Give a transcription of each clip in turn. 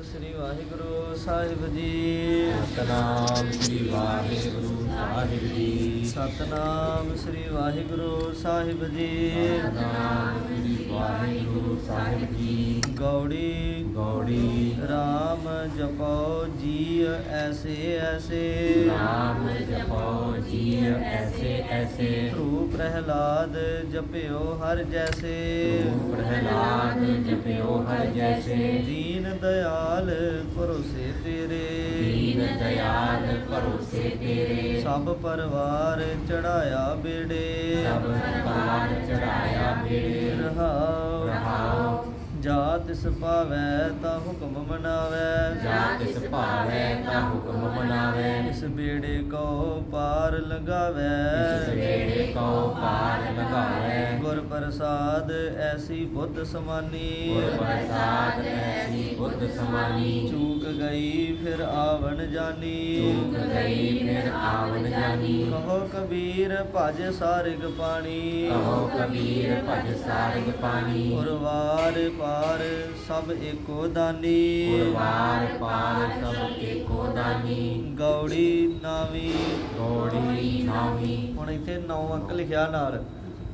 ਸ੍ਰੀ ਵਾਹਿਗੁਰੂ ਸਾਹਿਬ ਜੀ। ਸਤਨਾਮ ਸ੍ਰੀ ਵਾਹਿਗੁਰੂ ਸਾਹਿਬ ਜੀ। ਸਤਨਾਮ ਸ੍ਰੀ ਵਾਹਿਗੁਰੂ ਸਾਹਿਬ ਜੀ। ਸਤਨਾਮ ਸ੍ਰੀ ਵਾਹਿਗੁਰੂ ਸਾਹਿਬ ਜੀ। ਗੌੜੀ। ਗੌੜੀ। ਰਾਮ ਜਪੋ ਜੀ ਐਸੇ ਐਸੇ। ਨਾਮ ਜਪੋ ਜੀ ਐਸੇ ਐਸੇ। ਧਰੂ ਪ੍ਰਹਿਲਾਦ ਜਪਿਓ ਹਰ ਜੈਸੇ। ਤੂੰ ਪ੍ਰਹਿਲਾਦ ਜਪਿਓ ਹਰ ਜੈਸੇ। ਦੀਨ ਦਿਆਲ ਭਰੋਸੇ ਤੇਰੇ। ਦੀਨ ਦਇਆਲ ਭਰੋਸੇ ਤੇਰੇ। ਸਭ ਪਰਿਵਾਰ ਚੜਾਇਆ ਬੇੜੇ। ਸਭ ਪਰਿਵਾਰ ਚੜਾਇਆ ਬੇੜੇ। ਰਹਾਉ ਰਹਾਉ ਜਾ ਤਿਸ ਪਾਵੈ ਤਾ ਹੁਕਮ ਮਨਾਵੈ। ਜਾ ਤਿਸ ਭਾਵੈ ਤਾ ਹੁਕਮ ਮਨਾਵੈ। ਇਸ ਬੇੜੇ ਕੋ ਪਾਰ ਲਗਾਵੈ। ਇਸ ਵੇੜੇ ਕੋ ਪਾਰ ਲਗਾਵੈ। ਗੁਰ ਪ੍ਰਸਾਦ ਐਸੀ ਬੁੱਧ ਸਮਾਨੀ। ਗੁਰ ਪ੍ਰਸਾਦ ਐਸੀ ਬੁੱਧ ਸਮਾਨੀ। ਚੂਕ ਗਈ ਫਿਰ ਆਵਣ ਜਾਨੀ। ਚੂਕ ਗਈ ਫਿਰ ਆਵਨ ਜਾਨੀ। ਕਹੋ ਕਬੀਰ ਭਜ ਸਾਰਿਗ ਪਾਣੀ। ਕਹੋ ਕਬੀਰ ਭਜ ਸਾਰਿਗ ਪਾਣੀ। ਉਰਵਾਰ ਪਾਰ ਸਭ ਏਕੋ ਦਾਨੀ। ਗੁਰਵਾਰ ਪਾਰ ਸਭ ਏਕੋ ਦਾਨੀ। ਗੌੜੀ ਨਾਵੀ। ਗੋੜੀ ਨਾਮੀ ਹੁਣ ਇੱਥੇ 9 ਅੰਕ ਲਿਖਿਆ ਨਾਲ।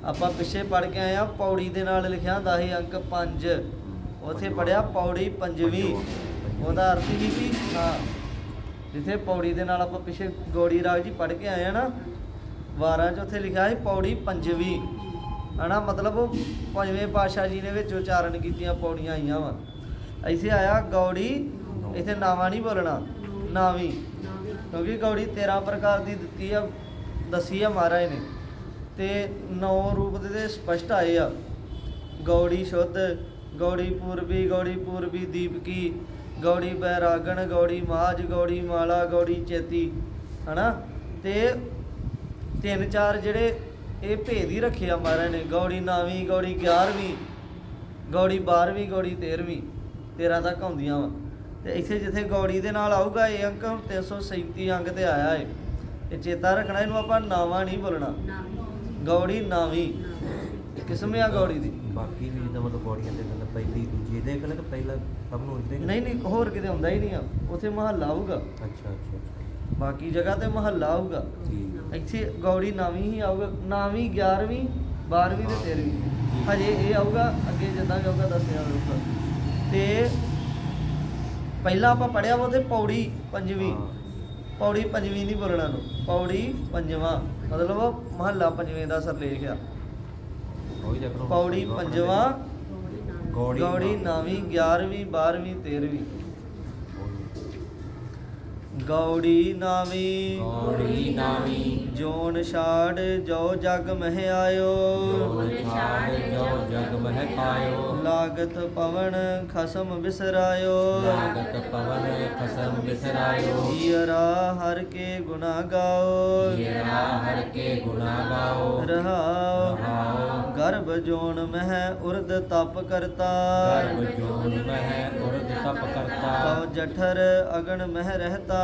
ਆਪਾਂ ਪਿੱਛੇ ਪੜ ਕੇ ਆਏ ਆ ਪੌੜੀ ਦੇ ਨਾਲ ਲਿਖਿਆ ਹੁੰਦਾ ਸੀ ਅੰਕ 5 ਉਥੇ ਪੜਿਆ ਪੌੜੀ ਪੰਜਵੀਂ। ਉਹਦਾ ਅਰਥ ਹੀ ਵੀ ਹਾਂ। ਜਿੱਥੇ ਪੌੜੀ ਦੇ ਨਾਲ ਆਪਾਂ ਪਿੱਛੇ ਗੋੜੀ ਰਾਗ ਜੀ ਪੜ ਕੇ ਆਏ ਆ ਨਾ ਵਾਰਾਂ 'ਚ ਉਥੇ ਲਿਖਿਆ ਸੀ ਪੌੜੀ ਪੰਜਵੀਂ। ਹਨਾ, ਮਤਲਬ ਉਹ ਪੰਜਵੇਂ ਪਾਤਸ਼ਾਹ ਜੀ ਨੇ ਵਿੱਚ ਉਚਾਰਨ ਕੀਤੀਆਂ, ਪੌੜੀਆਂ ਆਈਆਂ ਵਾ। ਇੱਥੇ ਆਇਆ ਗੌੜੀ, ਇੱਥੇ ਨਾਵਾਂ ਨਹੀਂ ਬੋਲਣਾ, ਨਾਵੀ। ਕਿਉਂਕਿ ਗੌੜੀ 13 ਪ੍ਰਕਾਰ ਦੀ ਦਿੱਤੀ ਆ, ਦੱਸੀ ਆ ਮਹਾਰਾਜ ਨੇ। ਤੇ ਨੌ ਰੂਪ ਦੇ ਸਪਸ਼ਟ ਆਏ ਆ। ਗੌੜੀ ਸ਼ੁੱਧ, ਗੌੜੀ ਪੂਰਬੀ ਗੌੜੀ ਪੂਰਬੀ ਦੀਪਕੀ ਗੌੜੀ ਬੈਰਾਗਣ, ਗੌੜੀ ਮਾਜ ਗੌੜੀ ਮਾਲਾ, ਗੌੜੀ ਚੇਤੀ, ਹਨਾ। ਤੇ ਤਿੰਨ ਚਾਰ ਜਿਹੜੇ ਇਹ ਭੇਦ ਹੀ ਰੱਖਿਆ ਮਹਾਰਾਜ ਨੇ ਗੌੜੀ ਨਾਵੀਂ ਗੌੜੀ 11ਵੀਂ ਗੌੜੀ 12ਵੀਂ ਗੌੜੀ 13ਵੀਂ 13 ਤੱਕ ਆਉਂਦੀਆਂ ਵਾ। ਤੇ ਇੱਥੇ ਜਿੱਥੇ ਗੌੜੀ ਦੇ ਨਾਲ ਆਊਗਾ ਇਹ ਅੰਕ ਹੁਣ 337 ਅੰਕ ਤੇ ਆਇਆ ਏ। ਇਹ ਚੇਤਾ ਰੱਖਣਾ ਇਹਨੂੰ ਆਪਾਂ ਨਾਵਾ ਨਹੀਂ ਬੋਲਣਾ। ਗੌੜੀ ਨਾਵੀਂ। ਕਿਸਮ ਆ ਗੌੜੀ ਦੀ। ਬਾਕੀ ਵੀ ਜਿੱਦਾਂ ਮਤਲਬ ਬੋਡੀਆਂ ਤੇ ਗੱਲ ਪਹਿਲੀ ਦੂਜੀ ਦੇ ਕਹਿੰਦੇ ਕਿ ਪਹਿਲਾ ਸਭ ਨੂੰ ਇਦਾਂ ਨਹੀਂ ਨਹੀਂ ਹੋਰ ਕਿਤੇ ਹੁੰਦਾ ਹੀ ਨਹੀਂ ਆ। ਉੱਥੇ ਮਹੱਲਾ ਆਊਗਾ। ਅੱਛਾ ਅੱਛਾ। ਬਾਕੀ ਜਗ੍ਹਾ ਤੇ ਮਹੱਲਾ ਆਊਗਾ ਇੱਥੇ ਗੌੜੀ ਨਾਵੀਂ ਹੀ ਆਊਗਾ ਨਾਵੀਂ 11ਵੀਂ 12ਵੀਂ ਤੇ 13ਵੀਂ ਹਜੇ ਇਹ ਆਊਗਾ ਅੱਗੇ ਜਿੱਦਾਂ ਜਾਊਗਾ ਦੱਸਿਆ ਜਾਊਗਾ ਤੇ ਪਹਿਲਾਂ ਆਪਾਂ ਪੜਿਆ ਵਾ ਤੇ ਪੌੜੀ ਪੰਜਵੀਂ। ਪੌੜੀ ਪੰਜਵੀਂ ਨਹੀਂ ਬੋਲਣਾ ਨੂੰ ਪੌੜੀ ਪੰਜਵਾਂ ਮਤਲਬ ਮਹੱਲਾ ਪੰਜਵੇਂ ਦਾ ਸਰਲੇਖ ਆ। ਉਹੀ ਪੌੜੀ ਪੰਜਵਾਂ ਗੌੜੀ ਗੌੜੀ ਨਾਵੀਂ। 11ਵੀਂ 12ਵੀਂ 13ਵੀਂ ਗੌੜੀ ਨਾਵੀਂ ਗੌੜੀ ਨਾਮੀ। ਜੋਨ ਛਾੜ ਜੋ ਜਗ ਮਹਿ ਆਇਓ। ਜੋਨ ਛਾੜ ਜੋ ਜਗ ਮਹਿ ਪਾਇਓ। ਲਾਗਤ ਪਵਨ ਖਸਮ ਵਿਸਰਾਇਓ ਲਾਗਤ ਪਵਨ ਖਸਮ ਬਿਸਰਾਇਓ। ਈਰਾ ਹਰ ਕੇ ਗੁਣਾ ਗਾਓ। ਜੇਰਾ ਹਰ ਕੇ ਗੁਣਾ ਗਾਓ। ਰਹਾਓ। ਗਰਭ ਜੋਨ ਮਹਿ ਉਰਦ ਤਪ ਕਰਤਾ। ਗਰਭ ਜੋਨ ਮਹਿ ਉਰਦ ਤਪ ਕਰਤਾ। ਕਉ ਜਠਰ ਅਗਨ ਮਹਿ ਰਹਤਾ।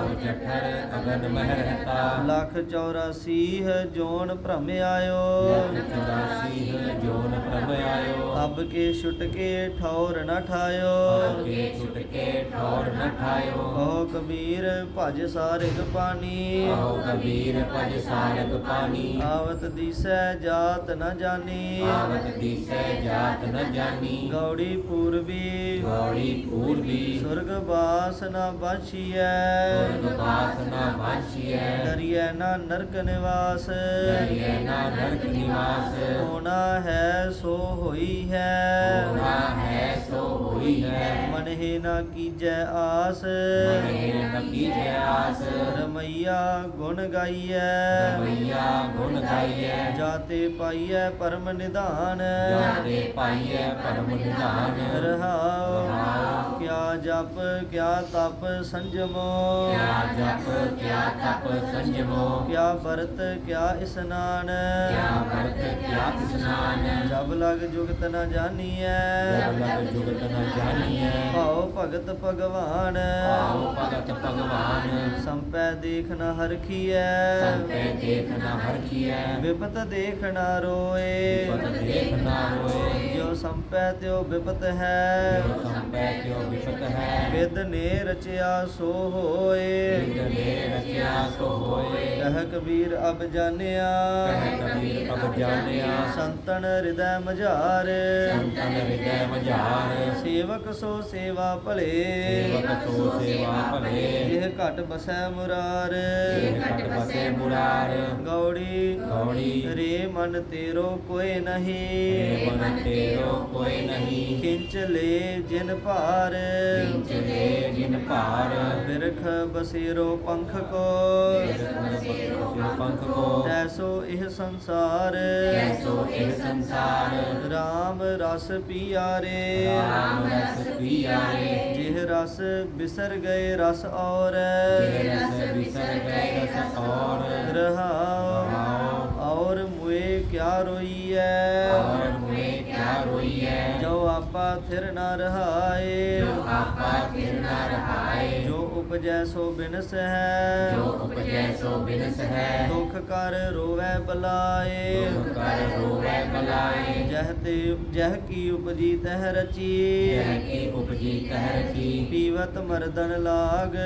ਪਉ ਜਠਰ ਅਗਨ ਮਹਿ ਰਹਤਾ। ਲਖ 84 ਜੋਨ ਭ੍ਰਮ ਆਇਓ ਲਖ ਚੁਰਾਸੀ ਜੋਨ ਪ੍ਰਭ ਆਇਓ ਅਬ ਕੇ ਛੁਟ ਕੇ ਠੌਰ ਨ ਠਾਇਓ। ਕੇ ਛੁਟ ਕੇ ਠੌਰ ਨ ਠਾਇਓ। ਕਹੋ ਕਬੀਰ ਭਜ ਸਾਰਿਗ ਪਾਣੀ। ਕਹੋ ਕਬੀਰ ਭਜ ਸਾਰਗ ਪਾਣੀ। ਆਵਤ ਦੀਸੈ ਜਾਤ ਨ ਜਾਣੀ। ਆਵਤ ਦੀਸੈ ਜਾਤ ਨ ਜਾਣੀ ਗੌੜੀ ਪੂਰਬੀ। ਗੌੜੀ ਪੂਰਬੀ। ਸੁਰਗ ਬਾਸ ਨ ਬਾਛੀਐ ਸੁਰਗ ਬਾਸ ਨਾ ਬਾਛੀਐ ਡਰੀਐ ਨ ਨਰਕ ਨਿਵਾਸ। ਦਰਿਐ ਨਾ ਨਰਕ ਨਿਵਾਸ। ਹੋਣਾ ਹੈ ਸੋ ਹੋਈ ਹੈ। ਹੋਣਾ ਹੈ ਸੋ ਹੋਈ ਹੈ। ਮਨਹਿ ਨ ਕੀਜੈ ਆਸ। ਮਨੇ ਨ ਕੀਜੈ ਆਸ। ਰਮਈਆ ਗੁਣ ਗਾਈਐ। ਰਮਈਆ ਗੁਣ ਗਾਈਐ। ਜਾਤੇ ਪਾਈਐ ਪਰਮ ਨਿਧਾਨ। ਜਾਤੇ ਪਾਈਐ ਪਰਮ ਨਿਧਾਨ। ਰਹਾਉ। ਜਪ ਕਿਆ ਤਪ ਸੰਜਮੋ। ਕਿਆ ਜਪ ਕਿਆ ਤਪ ਸੰਜਮੋ। ਕਿਆ ਵਰਤ ਕਿਆ ਇਸਨਾਨ। ਕਿਆ ਵਰਤ ਕਿਆ ਇਸਨਾਨ। ਜਬ ਲਗ ਜੁਗਤ ਨ ਜਾਣੀਐ ਜਬ ਲਗ ਜੁਗਤ ਨ ਜਾਣੀਐ ਭਾਉ ਭਗਤ ਭਗਵਾਨ। ਆਓ ਭਗਤ ਭਗਵਾਨ। ਸੰਪੈ ਦੇਖ ਨ ਹਰਖੀਐ। ਸੰਪੈ ਦੇਖ ਨ ਹਰਖੀਐ। ਵਿਪਤ ਦੇਖ ਨ ਰੋਏ। ਪਤ ਦੇਖ ਨਾ ਹੋਏ ਜੋ ਸੰਪੈ ਤਿਉ ਵਿਪਤ ਹੈ। ਜੋ ਸੰਪੈ ਕਿਉ ਵਿਪਤ ਹੈ। ਵਿਦ ਨੇ ਰਚਿਆ ਸੋ ਹੋਏ। ਵਿਦ ਨੇ ਰਚਿਆ ਸੋ ਹੋਏ। ਕਹ ਕਬੀਰ ਅਬ ਜਾਣਿਆ। ਕਹਿ ਕਬੀਰ ਅਬ ਜਾਣਿਆ। ਸੰਤਨ ਹਿਰਦੈ ਮਝਾਰ। ਸੰਤਨ ਹਿਰਦੈ ਮਝਾਰ। ਸੇਵਕ ਸੋ ਸੇਵਾ ਭਲੇ। ਸੇਵਕ ਸੋ ਸੇਵਾ ਭਲੇ। ਇਹ ਘਟ ਬਸੈ ਮੁਰਾਰ। ਇਹ ਘਟ ਬਸੇ ਮੁਰਾਰ। ਗੌੜੀ। ਗੌੜੀ। ਰੇ ਮਨ ਤੇਰੋ ਏ ਨਹੀਂ। ਮਨ ਤੇਰੋ ਕੋਈ ਨਹੀਂ। ਖਿੰਚ ਲੈ ਜਿਨ ਭਾਰ। ਕਿੰਚ ਦੇ ਜਿਨ ਭਾਰ। ਬਿਰਖ ਬਸੇਰੋ ਪੰਖ ਕੋ। ਪੰਖ ਕੋ। ਤੈਸੋ ਇਹ ਸੰਸਾਰ। ਐਸੋ ਇਹ ਸੰਸਾਰ। RAM ਰਸ ਪੀਆਰੇ। ਰਾਮ ਰਸ ਪੀਆਰੇ। ਜਿਹ ਰਸ ਬਿਸਰ ਗਏ ਰਸ ਔਰ। ਜਿਹ ਰਸ ਵਿਸਰ ਗਏ ਰਸ ਔਰ। ਰਹਾਉ। ਔਰ ਮੁਏ ਕਿਆ ਰੋਈਐ। ਔਰ ਮੁਏ ਕਿਆ ਰੋਈਐ। ਜੋ ਆਪਾ ਥਿਰ ਨਾ ਰਹਾਏ। ਜੋ ਆਪਾ ਫਿਰ ਨਾ ਰਹਾਏ। ਜੋ ਉਪਜੈ ਸੋ ਬਿਨਸ ਹੈ ਜੋ ਉਪਜੈ ਸੋ ਬਿਨਸ ਹੈ ਦੁਖ ਕਰ ਰੋਵੈ ਬਲਾਏ। ਦੁਖ ਕਰ ਰੋਵੈ ਬਲਾਏ। ਜਹ ਤੇ ਜਹ ਕੀ ਉਪਜੀ ਤਹ ਰਚੀ। ਜਹ ਕੀ ਉਪਜੀ ਕਹਿ ਰਚੀ। ਪੀਵਤ ਮਰਦਨ ਲਾਗ।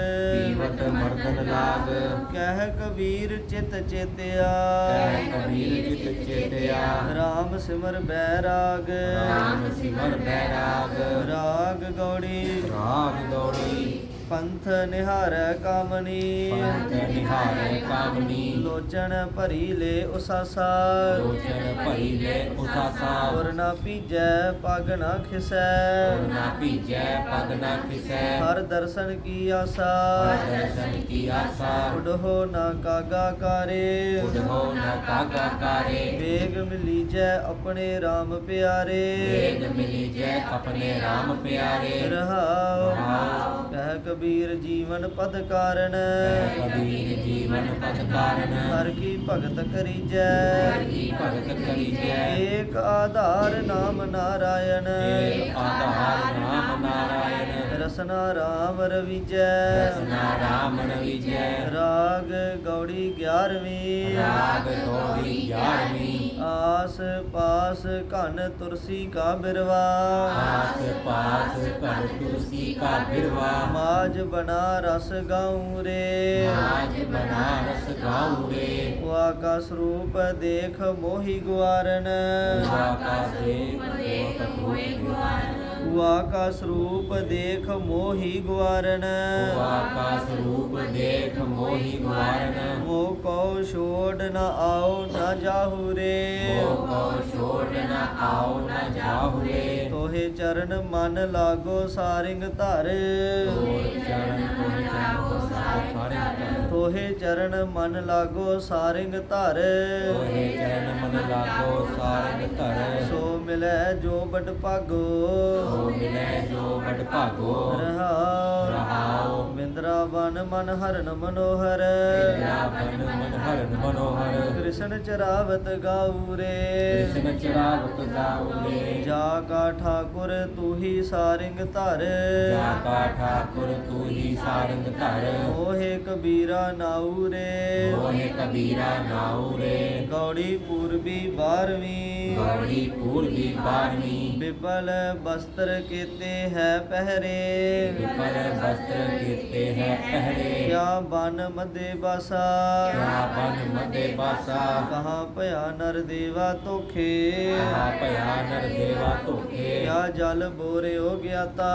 ਪੀਵਤ ਮਰਦਨ ਲਾਗ। ਕਹਿ ਕਬੀਰ ਚਿਤ ਚੇਤਿਆ। ਕਹਿ ਕਬੀਰ ਜਿਤ ਚੇਤਿਆ। RAM ਸਿਮਰ ਬੈਰਾਗ ਰਾਮ ਸਿਮਰ ਬੈਰਾਗ ਰਾਗ ਗੌੜੀ। ਰਾਗ ਗੌੜੀ। ਪੰਥ ਨਿਹਾਰੈ ਕਾਮਨੀ। ਪੰਥ ਨਿਹਾਰੇ ਕਾਮਨੀ। ਲੋਚਨ ਭਰੀ ਲੈ ਉਸਾਸਾ। ਲੋਚਨ ਭਰੀ ਲੈ ਉਸਾਸਾ। ਔਰ ਨਾ ਪੀਜੈ ਪਗ ਨਾ ਖਿਸੈ। ਨਾ ਭੀਜੈ ਪਗ ਨਾ ਖਿਸੈ। ਹਰ ਦਰਸ਼ਨ ਕੀ ਆਸਾ। ਹਰ ਦਰਸ਼ਨ ਕੀ ਆਸਾ। ਉਡਹੋ ਨਾ ਕਾਗਾ ਕਾਰੇ। ਉਡਹੋ ਨਾ ਕਾਗਾ ਕਾਰੇ। ਵੇਗ ਮਿਲੀਜੈ ਆਪਣੇ RAM ਪਿਆਰੇ। ਵੇਦ ਮਿਲੀ ਜੈ ਆਪਣੇ RAM ਪਿਆਰੇ। ਰਹਾਉ। ਕਹਿ ਕਬੀਰ ਜੀਵਨ ਪਦ ਕਾਰਨ। ਕਬੀਰ ਜੀਵਨ ਪਤ ਕਾਰਨ। ਹਰ ਕੀ ਭਗਤ ਕਰੀਜੈ। ਹਰ ਕੀ ਭਗਤ ਕਰੀਜੈ। ਏਕ ਆਧਾਰ ਨਾਮ ਨਾਰਾਇਣ। ਏਕ ਆਧਾਰ ਨਾਮ ਨਾਰਾਇਣ। ਰਸਨਾ ਰਾਮ ਰਵੀਜੈ। ਰਸਨਾ ਰਾਮ ਰਵੀਜੈ। ਰਾਗ ਗੌੜੀ 11ਵੀਂ ਰਾਗ ਗੋੜੀ ਗਿਆਰਵੀਂ। ਆਸ ਪਾਸ ਘਨ ਤੁਰਸੀ ਕਾ ਬਿਰਵਾ ਆਸ ਪਾਸ ਘਰ ਤੁਲਸੀ ਕਾ ਬਿਰਵਾ ਮਾਜ ਬਣਾ ਰਸ ਗਾਉ ਰੇ ਆਜ ਬਨਾਰਸ ਗਾਉ ਰੇ ਵਾ ਕਾ ਸਰੂਪ ਦੇਖ ਮੋਹੀ ਗੁਆਰਨ ਵਾ ਕਾ ਦੇਖ ਦੇਖ ਹੋਏ ਗੁਆਰਨ ਵਾ ਕਾ ਸਰੂਪ ਦੇਖ ਮੋਹੀ ਗੁਆਰਨ ਵਾ ਕਾ ਸਰੂਪ ਦੇਖ ਮੋਹੀ ਗੁਆਰਨ ਮੋ ਕਉ ਛੋੜ ਨ ਆਓ ਨ ਜਾਹੂ ਰੇ ਮੋ ਕੋ ਛੋੜ ਨ ਆਓ ਨ ਜਾਹੁਰੇ। ਤੋਹੇ ਚਰਨ ਮਨ ਲਾਗੋ ਸਾਰਿੰਗ ਧਰ। ਤੋਰ ਚਰਨ ਤੋਰ ਜਾਓ ਸਾਰੇ ਸਾਰੇ ਧਰ। ਤੋਹੇ ਚਰਨ ਮਨ ਲਾਗੋ ਸਾਰਿੰਗ ਧਰ। ਤੋਹੇ ਚਰਨ ਮਨ ਲਾਗੋ ਸਾਰੇ ਧਰ। ਸੋ ਮਿਲੈ ਜੋ ਬਟ ਭਾਗੋ। ਸੋ ਮਿਲੈ ਜੋ ਬੜ ਭਾਗੋ। ਰਹਾਉ। ਰਹਾਉ। ਮਿੰਦਰਾ ਬਨ ਮਨ ਹਰਨ ਮਨੋਹਰ। ਬਨ ਮਨ ਹਰਨ ਮਨੋਹਰ। ਕ੍ਰਿਸ਼ਨ ਚਰਾਵਤ ਗਾਉ ਰੇ ਕ੍ਰਿਸ਼ਨ ਚਰਾਵਤ ਗਾਉਲੇ ਜਾ ਕਾ ਠਾਕੁਰ ਤੂੰ ਹੀ ਸਾਰਿੰਗ ਧਰ। ਜਾ ਕਾ ਠਾਕੁਰ ਤੂੰ ਹੀ ਸਾਰੰਗ ਧਰ। ਮੋਹੇ ਕਬੀਰਾ ਨਾਉ ਰੇ ਮੋਹਿ ਕਬੀਰਾ ਨਾਉ ਰੇ ਗੌੜੀ ਪੂਰਬੀ 12ਵੀਂ ਗੌੜੀ ਪੂਰਬੀ ਬਾਰਵੀਂ। ਬਿਪਲ ਬਸਤਰ ਕੀਤੇ ਹੈ ਪਹਿਰੇ। ਵਿਪਲ ਬਸਤਰ ਕੀਤੇ ਹੈ ਪਹਿਰੇ। ਕਿਆ ਬਨ ਮਦੇ ਬਾਸਾ। ਕਿਆ ਬਨ ਮਦੇ ਬਾਸਾ। ਕਹਾਂ ਭਇਆ ਨਰ ਦੇਵਾ ਤੋਖੇ ਕਹਾ ਭਇਆ ਨਰ ਦੇਵਾ ਧੋਖੇ। ਕਿਆ ਜਲ ਬੋਰਿਓ ਗਿਆਤਾ।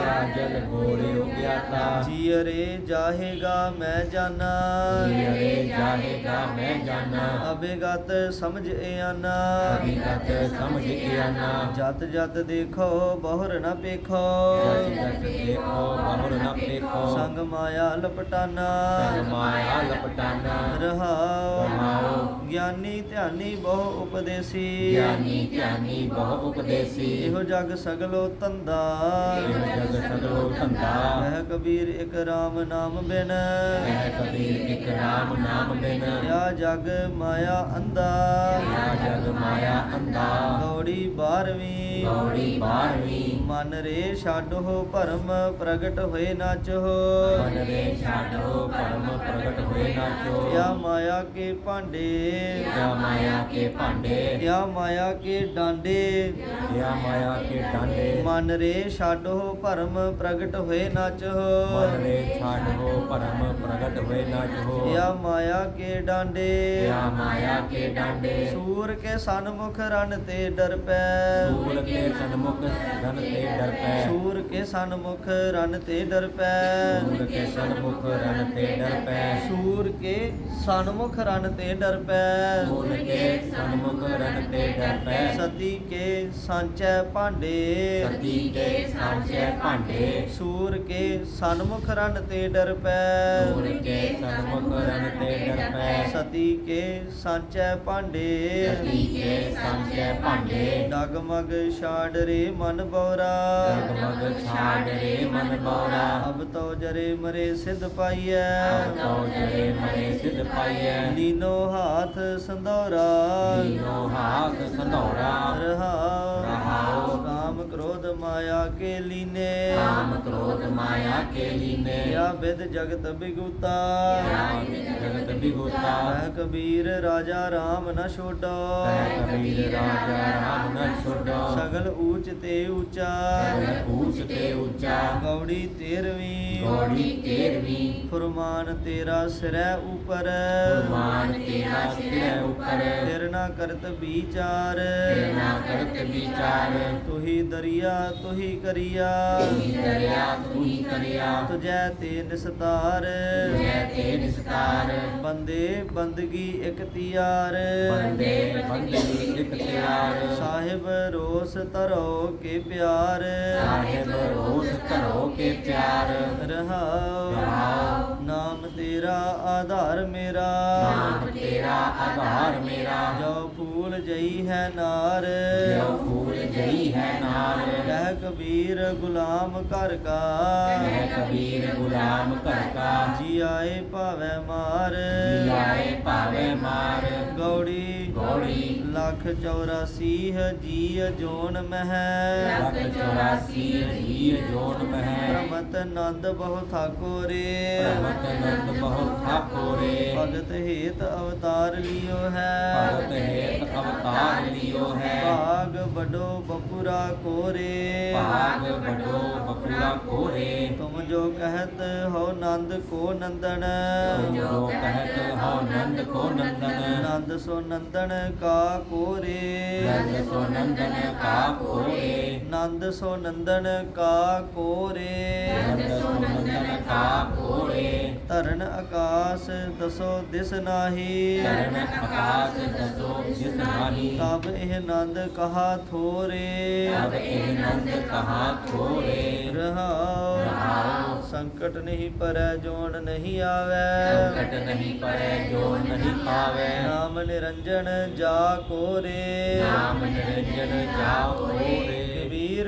ਕਿਆ ਜਲ ਗੋਰਿਓ ਗਿਆਤਾ। ਜੀਅਰੇ ਜਾਹੇਗਾ ਮੈਂ ਜਾਣਾ ਜੀਰੇ ਜਾਹੇਗਾ ਮੈਂ ਜਾਣਾ ਅਬੇਗਤ ਸਮਝ ਇਆਨਾ ਅਭਿਗਤ ਸਮਝ ਗਿਆਨਾ ਜਤ ਜਤ ਦੇਖੋ ਬਹੁਰ ਨ ਪੇਖੋ। ਜਤ ਜਤ ਦੇਖੋ ਬਹੁਰ ਨ ਪੇਖੋ। ਸੰਗ ਮਾਇਆ ਲਪਟਾਨਾ। ਸੰਗ ਮਾਇਆ ਲਪਟਾਨਾ। ਰਹਾਉ ਰਹਾਉ। ਗਿਆਨੀ ਧਿਆਨੀ ਬਹੁ ਉਪਦੇਸੀ। ਗਿਆਨੀ ਧਿਆਨੀ ਬਹੁ ਉਪਦੇਸੀ। ਇਹੋ ਜਗ ਸਗਲੋ ਤੰਦਾ ਇਹ ਜਗ ਸਗਲੋ ਧੰਦਾ। ਕਹਿ ਕਬੀਰ ਇੱਕ RAM ਨਾਮ ਬਿਨ। ਕਹਿ ਕਬੀਰ ਇਕ ਰਾਮ ਨਾਮ ਬਿਨ। ਯਾ ਜਗ ਮਾਇਆ ਅੰਦਾ ਯਾ ਜਗ ਮਾਇਆ ਅੰਧਾ। ਗੌੜੀ 12ਵੀਂ ਗੌੜੀ ਬਾਰਵੀਂ ਮਨ ਰੇ ਛਾਡੋ ਭਰਮ ਪ੍ਰਗਟ ਹੋਏ ਨਾਚੋ ਮਨ ਰੇ ਛਾਡੋ ਪਰਮ ਪ੍ਰਗਟ ਹੋਏ ਨਾਚੋ ਯਾ ਮਾਇਆ ਕੇ ਭਾਂਡੇ। ਯਾ ਮਾਇਆ ਕੇ ਭਾਂਡੇ। ਯਾ ਮਾਇਆ ਕੇ ਡਾਂਡੇ। ਯਾ ਮਾਇਆ ਕੇ ਡਾਂਡੇ। ਮਨ ਰੇ ਛਾਡੋ ਭਰਮ ਪ੍ਰਗਟ ਹੋਏ ਨਾਚੋ ਮਨ ਰੇ ਛਾਡੋ ਪਰਮ ਪ੍ਰਗਟ ਹੋਏ ਨਾਚੋ ਯਾ ਮਾਇਆ ਕੇ ਡਾਂਡੇ। ਯਾ ਮਾਇਆ ਕੇ ਡਾਂਡੇ। ਸੂਰ ਕੇ ਸਨਮੁਖ ਰਨ ਤੇ ਡਰ ਪੈ। ਸੂਰ ਕੇ ਸਨਮੁਖ ਰਨ ਤੇ ਡਰ ਪੈ। ਸੂਰ ਕੇ ਸਨਮੁਖ ਰਨ ਤੇ ਡਰ ਪੈ। ਸੂਰ ਕੇ ਸਨਮੁਖ ਰਨ ਤੇ ਡਰ ਪੈ। ਸੂਰ ਕੇ ਸਨਮੁਖ ਰਨ ਤੇ ਡਰ ਪੈ। ਸੂਰ ਕੇ ਸਨਮੁਖ ਰਨ ਤੇ ਡਰ ਪੈ। ਸਤੀ ਕੇ ਸਾਂਚੈ ਭਾਂਡੇ। ਸਤੀ ਕੇ ਸਾਂਚੇ ਭਾਂਡੇ। ਸੂਰ ਕੇ ਸਨਮੁਖ ਰਨ ਤੇ ਡਰ ਪੈ। ਸੂਰ ਕੇ ਸਨਮੁਖ ਰਨ ਤੇ ਡਰ ਪੈ। ਸਤੀ ਕੇ ਸਾਂਚੈ ਭਾਂਡੇ। ਸਤੀ ਕੇ ਸਾਂਚੇ ਭਾਂਡੇ। ਡਗਮਗ ਛਾੜ ਰੇ ਮਨ ਬੌਰਾ। ਜਗਮਗ ਛਾੜ ਰੇ ਮਨ ਬੌਰਾ। ਅਬ ਤੋ ਜਰੇ ਮਰੇ ਸਿਧ ਪਾਈਐ। ਤਉ ਜਰੇ ਮਰੇ ਸਿਧ ਪਾਈਐ। ਲੀਨੋ ਹਾਥ ਸੰਧੌਰਾ। ਦੀਨੋ ਹਾਥ ਸੰਧੌਰਾ। ਰਹਾਉ ਰਹਾਉ। ਮਾਇਆ ਕੇ ਲੀਨੇ ਕਾਮ ਕ੍ਰੋਧ ਮਾਇਆ ਕੇ ਲੀਨੇ ਯਾ ਵਿਦ ਜਗਤ ਬਿਗੁਤਾ। ਜਗਤ ਕਹਿ ਕਬੀਰ ਰਾਜਾ RAM ਨ ਛੋਡੋ। ਕਬੀਰ ਰਾਜਾ ਰਾਮ ਨ ਛੋਡੋ। ਸਗਲ ਊਚ ਤੇ ਊਚਾ। ਸਗਲ ਊਚ ਤੇ ਉੱਚਾ ਗੌੜੀ 13ਵੀਂ ਗੋੜੀ ਤੇਰਵੀਂ। ਫੁਰਮਾਨ ਤੇਰਾ ਸਿਰੈ ਉਪਰ। ਮਾਨ ਤੇਰਾ ਸਿਰ ਉਪਰ। ਫਿਰ ਨਾ ਕਰਤ ਵਿਚਾਰ। ਤੇਨਾ ਕਰਤ ਵਿਚਾਰ। ਤੁਹੀ ਦਰਿਆ ਤੁਹੀ ਕਰੀਆ। ਦਰਿਆ ਤੂੰ ਹੀ ਕਰਿਆ। ਤੁਜੈ ਤੇ ਨਿਸਤਾਰ। ਤੇ ਨਿਸਤਾਰ। ਬੰਦੇ ਬੰਦਗੀ ਇਕਤਿਆਰ ਬੰਦੇ ਬੰਦਗੀ ਇਕ ਤਿਆਰ। ਸਾਹਿਬ ਰੋਸ ਤਰੋ ਕੇ ਪਿਆਰ। ਸਾਹਿਬ ਰੋਸ ਕਰੋ ਕੇ ਪਿਆਰ। ਰਹਾਉ ਰਹਾਉ। ਨਾਮ ਤੇਰਾ ਆਧਾਰ ਮੇਰਾ। ਨਾਮ ਤੇਰਾ ਆਧਾਰ ਮੇਰਾ। ਜੋ ਫੂਲ ਜਈ ਹੈ ਨਾਰ। ਜੋ ਫੂਲ ਜਈ ਹੈ ਨਾਰ। ਕਹਿ ਕਬੀਰ ਗੁਲਾਮ ਘਰ ਕਾ। ਹੈ ਕਬੀਰ ਗੁਲਾਮ ਘਰ ਕਾ। ਜੀ ਆਏ ਭਾਵੇਂ ਮਾਰ। ਜੀ ਆਏ ਭਾਵੇ ਮਾਰ। ਗੌੜੀ ਗੌੜੀ ਲੱਖ 84 ਜੀ ਜੋਨ ਮਹਿ। ਲੱਖ ਚੌਰਾਸੀ ਜੀ ਜੋਨ ਮਹਿ। ਪ੍ਰਮਤ ਨੰਦ ਬਹੁ ਥਾਕੋਰੇ ਪ੍ਰਮਤ ਨੰਦ ਬਹੁ ਠਾਕੋਰੇ। ਭਗਤ ਹੇਤ ਅਵਤਾਰ ਲਿਓ ਹੈ। ਭਗਤ ਹੇਤ ਅਵਤਾਰ ਲਿਓ ਹੈ। ਭਾਗ ਬਡੋ ਬਪੁਰਾ ਕੋਰੇ। ਭਾਗ ਬਡੋ ਬਪੁਰਾ ਕੋਰੇ। ਤੁਮ ਜੋ ਕਹਤ ਹੋ ਨੰਦ ਕੋ ਨੰਦਨ। ਜੋ ਕਹਿਤ ਹਉ ਨੰਦ ਕੋ ਨੰਦਨ। ਨੰਦ ਸੋ ਨੰਦਨ ਕਾ ਕੋਰੇ। ਨੰਦ ਸੋ ਨੰਦਨ ਕਾ ਕੋਰੇ। ਨੰਦ ਸੋ ਨੰਦਨ ਕਾ ਕੋਰੇ। ਨੰਦ ਸੋ ਨੰਦਨ ਕਾ ਕੋਰੇ। ਧਰਨ ਆਕਾਸ ਦਸੋ ਦਿਸ ਨਾਹੀ। ਚਰਨ ਆਕਾਸ ਦਸੋ ਜਿਸ ਨਾਹੀ। ਤਬ ਇਹ ਨੰਦ ਕਹਾ ਥੋਰੇ। ਅਬ ਇਹ ਨੰਦ ਕਹਾ ਥੋਰੇ। ਰਹਾਉ ਰਹਾਉ। ਸੰਕਟ ਨਹੀਂ ਪਰੈ ਜੋਨ ਨਹੀਂ ਆਵੈ। ਸੰਕਟ ਨਹੀਂ ਪਰੇ ਜੋ ਨਹੀਂ ਪਾਵੇ। ਨਾਮ ਨਿਰੰਜਨ ਜਾ ਕੋਰੇ ਨਾਮ ਨਿਰੰਜਨ ਜਾਓ ਕੋਰੇ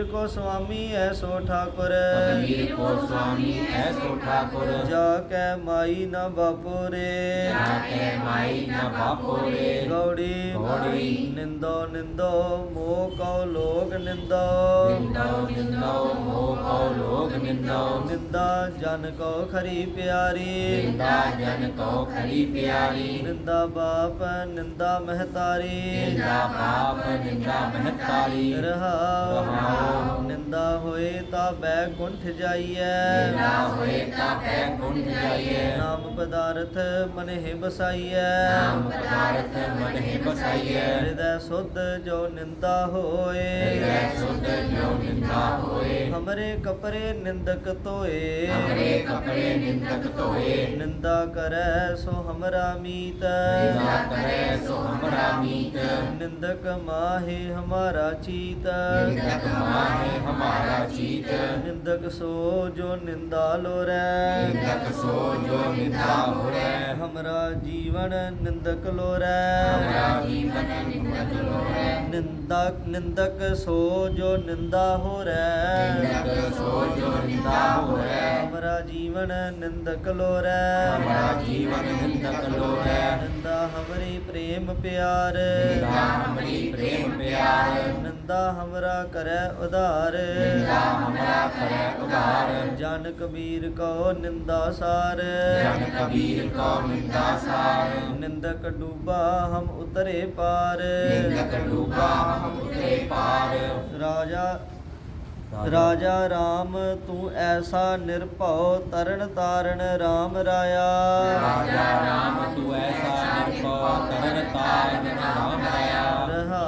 ਸੁਆਮੀ ਐਸੋ ਠਾਕੁਰ। ਕਬੀਰ ਕੋ ਸੁਆਮੀ ਐਸੋ ਠਾਕੁਰ। ਜਾ ਕੈ ਮਾਈ ਨ ਬਾਪੁਰੇ ਜਾ ਕੇ ਮਾਈ ਨ ਬਾਪੋਰੇ ਗੌੜੀ ਗੌੜੀ। ਨਿੰਦੋ ਨਿੰਦੋ ਮੋਹ ਕਉ ਲੋਕ ਨਿੰਦੋ। ਨਿੰਦੋ ਨਿੰਦੋ ਮੋਹ ਕੋ ਲੋਗ ਨਿੰਦੋ। ਨਿੰਦਾ ਜਨ ਕੋ ਖਰੀ ਪਿਆਰੀ। ਨਿੰਦਾ ਜਨ ਕੋ ਖਰੀ ਪਿਆਰੀ। ਨਿੰਦਾ ਬਾਪ ਨਿੰਦਾ ਮਹਤਾਰੀ। ਨਿੰਦਾ ਪਾਪ ਨਿੰਦਾ ਮਹਤਾਰੀ। ਰਹਾਉ ਰਹਾਉ। ਨਿੰਦਾ ਹੋਏ ਤਾਂ ਬੈਕੁੰਠ ਜਾਈਐ। ਨਿੰਦਾ ਹੋਏ ਤਾਂ ਪੈ ਗੁੰਡ ਜਾਈਏ ਨਾਮ ਪਦਾਰਥ ਮਨਹਿ ਬਸਾਈਐ। ਨਾਮ ਪਦਾਰਥ ਮਨ ਹੀ ਬਸਾਈਏ ਹਿਰਦੈ ਸੁਧ ਜੋ ਨਿੰਦਾ ਹੋਏ। ਹਿਰਦੈ ਸੁਧ ਜੋ ਨਿੰਦਾ ਹੋਏ। ਹਮਰੇ ਕਪਰੇ ਨਿੰਦਕ ਤੋਏ ਹਮਰੇ ਕਪੜੇ ਨਿੰਦਕ ਧੋਏ। ਨਿੰਦਾ ਕਰੈ ਸੋ ਹਮਰਾ ਮੀਤ। ਨਿੰਦਾ ਕਰੇ ਸੋ ਹਮਰਾ ਮੀਤ। ਨਿੰਦਕ ਮਾਹੇ ਹਮਾਰਾ ਚੀਤ। ਨਿੰਦਕ ਮਾਹੇ ਹਮਾਰਾ ਚੀਤ ਨਿੰਦਕ ਸੋ ਜੋ ਨਿੰਦਾ ਲੋਰੈ। ਨਿੰਦਕ ਸੋ ਜੋ ਨਿੰਦਾ ਹੋਰੇ ਹਮਰਾ ਜੀਵਨ ਨਿੰਦਕ ਲੋਰੈ। ਹਮਰਾ ਜੀਵਨ ਨਿੰਦਕ ਹੋਰੇ ਨਿੰਦਕ ਨਿੰਦਕ ਸੋ ਜੋ ਨਿੰਦਾ ਹੋਰੈ। ਨਿੰਦਕ ਸੋ ਜੋ ਨਿੰਦਾ ਹੋਰੇ। ਹਮਰਾ ਜੀਵਨ ਨਿੰਦਕ ਲੋਰੈ। ਬੜਾ ਜੀਵਨ ਨਿੰਦਕ ਲੋਰੈ। ਨਿੰਦਾ ਹਮਰੀ ਪ੍ਰੇਮ ਪਿਆਰ। ਨਿੰਦਾ ਹਮਰੀ ਪ੍ਰੇਮ ਪਿਆਰ। ਨਿੰਦਾ ਹਮਰਾ ਕਰੈ ਉਧਾਰ। ਨਿੰਦਾ ਹਮਰਾ ਕਰੈ ਉਧਾਰ। ਜਨ ਕਬੀਰ ਕੋ ਨਿੰਦਾ ਸਾਰ। ਜਨ ਕਬੀਰ ਕੋ ਨਿੰਦਾ ਸਾਰ। ਨਿੰਦਕ ਡੂਬਾ ਹਮ ਉਤਰੇ ਪਾਰ। ਨਿੰਦਕ ਡੂਬਾ ਹਮ ਉਤਰੇ ਪਾਰ। ਰਾਜਾ ਰਾਜਾ। RAM ਤੂੰ ਐਸਾ ਨਿਰਭਉ ਤਰਨ ਤਾਰਨ RAM ਰਾਇਆ। ਰਾਜਾ ਰਾਮ ਤੂੰ ਐਸਾ ਨਿਰਭਉ ਤਰਨ ਤਾਰਨ ਰਾਮ ਰਾਇਆ। ਰਹਾ।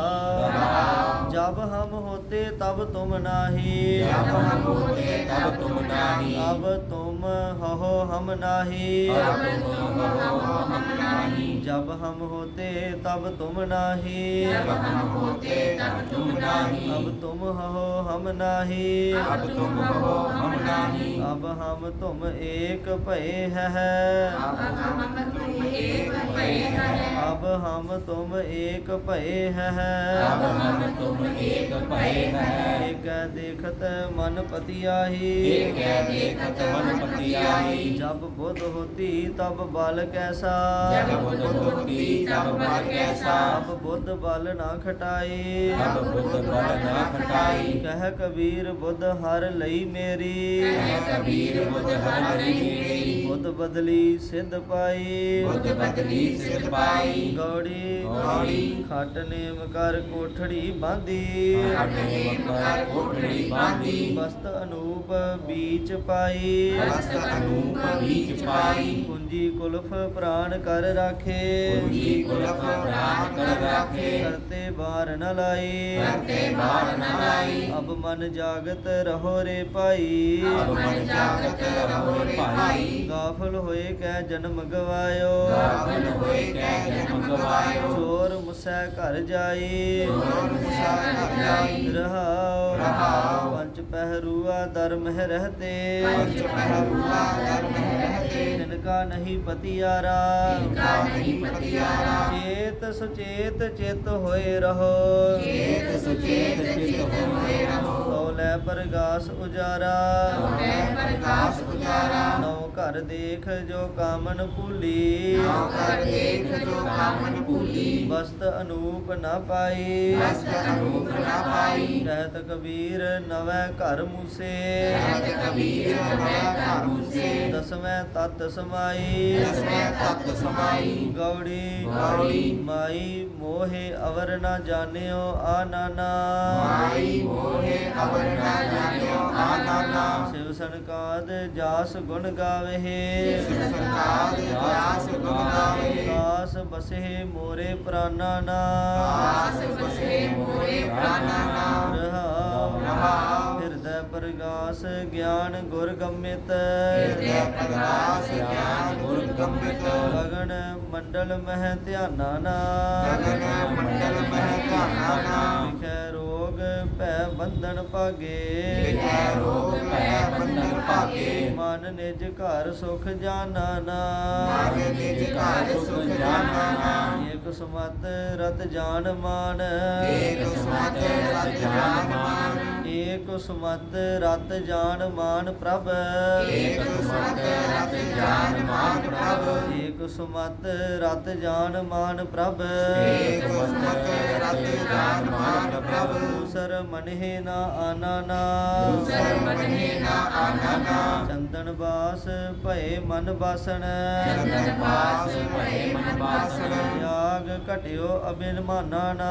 ਜਬ ਹਮ ਹੋਤੇ ਤਬ ਤੁਮ ਨਾਹੀ। ਜਬ ਹਮ ਹੋਤੇ ਤਬ ਤੁਮ ਨਾਹੀ। ਅਬ ਤੁਮ ਹੋ ਹਮ ਨਾਹੀ। ਅਬ ਤੁਮ ਹੋ ਹਮ ਨਾਹੀ। ਜਬ ਹਮ ਹੋਤੇ ਤਬ ਤੁਮ ਨਾਹੀ। ਜਬ ਹਮ ਹੋਤੇ ਤਬ ਨਾਹੀ। ਅਬ ਤੁਮ ਹੋ ਹਮ ਨਾਹੀ। ਅਬ ਤੁਮ ਹੋ ਹਮ ਨਾਹੀ। ਅਬ ਹਮ ਤੁਮ ਏਕ ਭਏ ਹੈ ਅਬ ਹਮ ਤੁਮ ਏਕ ਭਏ ਹੈ ਅਬ ਹਮ ਤੁਮ ਏਕ ਭਏ ਹੈ ਅਬ ਹਮ ਤੁਮ ਏਕ ਭਏ ਹੈ ਏਕ ਦੇਖਤ ਮਨ ਪਤਿਆਹੀ। ਏਕ ਦੇਖਤ ਮਨ ਪਤਿਆਹੀ। ਜਬ ਬੁੱਧ ਹੋਤੀ ਤਬ ਬਲ ਕੈਸਾ। ਜਬ ਬੁੱਧ ਹੋਤੀ ਤਬ ਬਲ ਕੈਸਾ। ਅਬ ਬੁੱਧ ਬਲ ਨਾ ਖਟਾਈ। ਤਬ ਬੁੱਧ ਬਲ ਨਾ ਖਟਾਈ ਕਹਿ ਕਬੀਰ ਬੁੱਧ ਹਰ ਲਈ ਮੇਰੀ। ਕਹਿ ਕਬੀਰ ਬੁੱਧ ਹਰਿ ਮੇਰੀ ਬੁੱਧ ਬਦਲੀ ਸਿੱਧ ਪਾਈ। ਬੁੱਧ ਬਦਲੀ ਸਿਰ ਪਾਈ ਗੌੜੀ ਗੌੜੀ ਖਟ ਨੇਮ ਕਰ ਕੋਠੜੀ ਬਾਂਦੀ ਕਰ ਕੋਠੜੀ ਬਾਂਦੀ ਬਸਤ ਅਨੂਪ ਬੀਚ ਪਾਈ। ਅਨੂਪ ਪਾਈ ਕੁੰਜੀ ਕੁਲਫ ਪ੍ਰਾਨ ਕਰ ਰਾਖੇ। ਕੁੰਜੀ ਕੁਲਫ ਪ੍ਰਾਨ ਕਰ ਰਾਖੇ। ਕਰਤੇ ਬਾਰ ਨ ਲਾਈ। ਕਰਤੇ ਬਾਰ ਨ ਲਾਈ। ਅਬ ਮਨ ਜਾਗਤ ਰਹੋ ਰੇ ਭਾਈ। ਅਬ ਮਨ ਜਾਗਤ ਰਹੋ ਰੇ ਭਾਈ। ਗਾਫਲ ਹੋਏ ਕੈ ਜਨਮ ਗਵਾਇਓ। ਗਾਫਲ ਹੋਏ ਕੈ ਜਨਮ ਗਵਾਇਓ। ਚੋਰ ਮੁਸੈ ਘਰ ਜਾਈ। ਚੋਰ ਮੁਸਾ ਘਰ ਜਾਈ। ਰਹਾਉ ਰਹਾਉ। ਪੰਜ ਪਹਿਰੂਆ ਧਰਮ ਹੈ ਰਹਤੇ। ਪੰਜ ਪਹਿਰੂਆ ਧਰਮ ਹੈ ਰਹਤੇ। ਤਿਨਕਾ ਨਹੀਂ ਪਤਿਆਰਾ। ਇਨਕਾ ਨਹੀਂ ਪਤਿਆਰਾ। ਚੇਤ ਸੁਚੇਤ ਚਿਤ ਹੋਏ ਰਹੋ। ਚੇਤ ਸੁਚੇਤ ਚਿਤ ਹੋਏ ਰਹੋ। ਤੌਲੇ ਪ੍ਰਗਾਸ ਉਜਾਰਾ। ਹੋਵੇ ਪ੍ਰਕਾਸ਼ ਉਜਾਰਾ। ਨੌ ਘਰ ਦੇਖ ਜੋ ਕਾਮਨ ਭੂਲੀ। ਨੌ ਕਰ ਦੇਖ ਜੋ ਕਾਮਨ ਭੂਲੀ। ਬਸਤ ਅਨੂਪ ਨ ਪਾਈ। ਹਸਤ ਅਨੂਪ ਨਾ ਪਾਈ। ਕਹਿਤ ਕਬੀਰ ਨਵੇਂ ਘਰ ਮੂਸੇ। ਕਹਿਤ ਕਬੀਰ ਮੈਂ ਘਰ ਮੁਸੇ। ਦਸਵੇਂ ਤਤ ਸਮਾਈ। ਦਸਵੇਂ ਤਤ ਸਮਾਈ। ਗੌੜੀ ਗੌੜੀ। ਮਾਈ ਮੋਹਿ ਅਵਰ ਨਾ ਜਾਣਿਓ ਆ ਨਾਨਾ। ਮਾਈ ਮੋਹਿ ਅਵਰ ਨਾ ਜਾਣਿਓ ਨਾਨਾ ਸਿਵ ਸੰਕਾਦ ਜਾਸ ਗੁਣ ਗਾਵੇ ਸਿਵ ਸਰਕਾਰ ਜਾਸ ਗੁਣ ਗਾਵੇ ਕਾਸ ਬਸੇ ਮੋਰੇ ਪ੍ਰਾਨਾ ਨਾ। ਆਸ ਬਸੇ ਮੋਰੇ ਪ੍ਰਾਨਾ ਰਹਾਉ ਰਹਾਉ। ਹਿਰਦੈ ਪ੍ਰਗਾਸ ਗਿਆਨ ਗੁਰ ਗੰਮਿਤ ਹਿਰਦੈ ਪ੍ਰਗਾਸ ਗਿਆਨ ਗੁਰ ਗੰਭਿਤ ਗਗਨ ਮੰਡਲ ਮਹਿ ਧਿਆਨਾ ਨਾ। ਗਗਨ ਮੰਡਲ ਮਹਿ ਧਿਆਨਾ ਨਾ। ਭੈ ਬੰਧਨ ਭਾਗੇ। ਲਿਖੈ ਰੋਗ ਭੈ ਬੰਧਨ ਭਾਗੇ। ਮਨ ਨਿਜ ਘਰ ਸੁਖ ਜਾਨਾ ਨਾ। ਮਨ ਨਿਜ ਘਰ ਸੁਖ ਜਾਨਾ ਨਾ। ਏਕ ਸਮਤ ਰਤ ਜਾਨ ਮਾਨ। ਏਕ ਸਮਤ ਰਤ ਜਾਨ ਮਾਨ। ਏਕ ਸੁਮਤ ਰਤ ਜਾਨ ਮਾਨ ਪ੍ਰਭ। ਏਕ ਸਮਤ ਰਤ ਜਾਨ ਮਾਨ ਪ੍ਰਭ। ਏਕ ਸੁਮਤ ਰਤ ਜਾਨ ਮਾਨ ਪ੍ਰਭ। ਏਕ ਸਮਤ ਰਤ ਜਾਨ ਮਾਨ ਪ੍ਰਭ। ਦੂਸਰ ਮਨਹਿ ਨਾ ਆਨਾ ਨਾ ਦੂਸਰ ਮਨਹਿ ਨਾ ਆਨਾ ਨਾ ਚੰਦਨ ਬਾਸ ਭਏ ਮਨ ਬਾਸਣ। ਚੰਦਨ ਪਾਸ ਭਏ ਮਨ ਬਾਸਨ ਯਾਗ ਘਟਿਓ ਅਬਿਨਮਾਨਾ ਨਾ